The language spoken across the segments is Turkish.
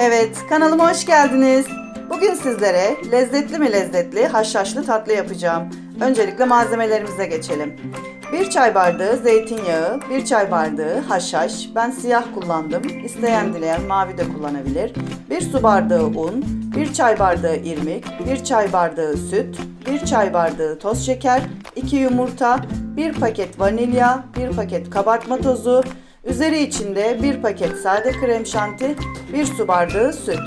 Evet, kanalıma hoş geldiniz. Bugün sizlere lezzetli mi lezzetli haşhaşlı tatlı yapacağım. Öncelikle malzemelerimize geçelim. 1 çay bardağı zeytinyağı, 1 çay bardağı haşhaş. Ben siyah kullandım. İsteyen dileyen mavi de kullanabilir. 1 su bardağı un, 1 çay bardağı irmik, 1 çay bardağı süt, 1 çay bardağı toz şeker, 2 yumurta, 1 paket vanilya, 1 paket kabartma tozu, Üzeri içinde bir paket sade krem şanti, bir su bardağı süt.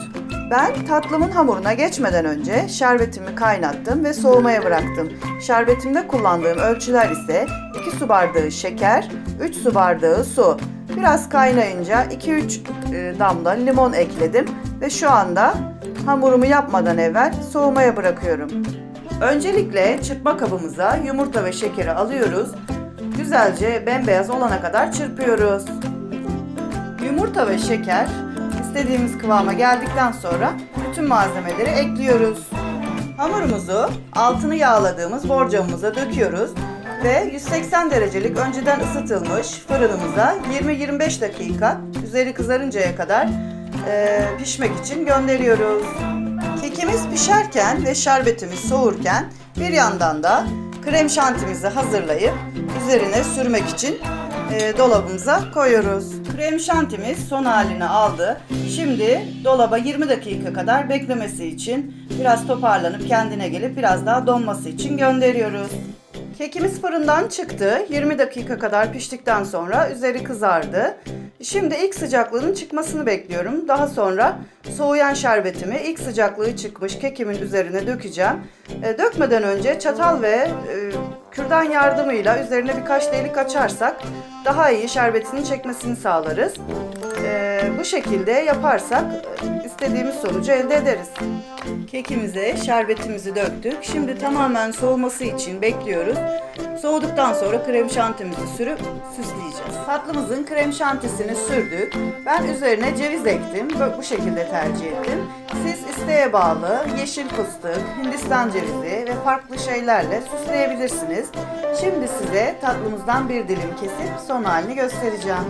Ben tatlımın hamuruna geçmeden önce şerbetimi kaynattım ve soğumaya bıraktım. Şerbetimde kullandığım ölçüler ise 2 su bardağı şeker, 3 su bardağı su. Biraz kaynayınca 2-3 e, damla limon ekledim ve şu anda hamurumu yapmadan evvel soğumaya bırakıyorum. Öncelikle çırpma kabımıza yumurta ve şekeri alıyoruz. Güzelce bembeyaz olana kadar çırpıyoruz. Yumurta ve şeker istediğimiz kıvama geldikten sonra bütün malzemeleri ekliyoruz. Hamurumuzu altını yağladığımız borcamımıza döküyoruz ve 180 derecelik önceden ısıtılmış fırınımıza 20-25 dakika üzeri kızarıncaya kadar eee, pişmek için gönderiyoruz. Kekimiz pişerken ve şerbetimiz soğurken bir yandan da krem şantimizi hazırlayıp üzerine sürmek için e, dolabımıza koyuyoruz. Krem şantimiz son halini aldı. Şimdi dolaba 20 dakika kadar beklemesi için biraz toparlanıp kendine gelip biraz daha donması için gönderiyoruz. Kekimiz fırından çıktı. 20 dakika kadar piştikten sonra üzeri kızardı. Şimdi ilk sıcaklığının çıkmasını bekliyorum. Daha sonra soğuyan şerbetimi ilk sıcaklığı çıkmış kekimin üzerine dökeceğim. E, dökmeden önce çatal ve e, kürdan yardımıyla üzerine birkaç delik açarsak daha iyi şerbetinin çekmesini sağlarız. E, bu şekilde yaparsak e, istediğimiz sonucu elde ederiz. Kekimize şerbetimizi döktük. Şimdi tamamen soğuması için bekliyoruz. Soğuduktan sonra krem şantimizi sürüp süsleyeceğiz. Tatlımızın krem şantisini sürdük. Ben üzerine ceviz ektim. Bu şekilde tercih ettim. Siz isteğe bağlı yeşil fıstık, hindistan cevizi ve farklı şeylerle süsleyebilirsiniz. Şimdi size tatlımızdan bir dilim kesip son halini göstereceğim.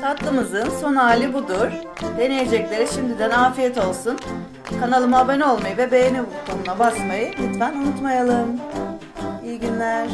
Tatlımızın son hali budur. Deneyeceklere şimdiden afiyet olsun. Kanalıma abone olmayı ve beğeni butonuna basmayı lütfen unutmayalım. İyi günler.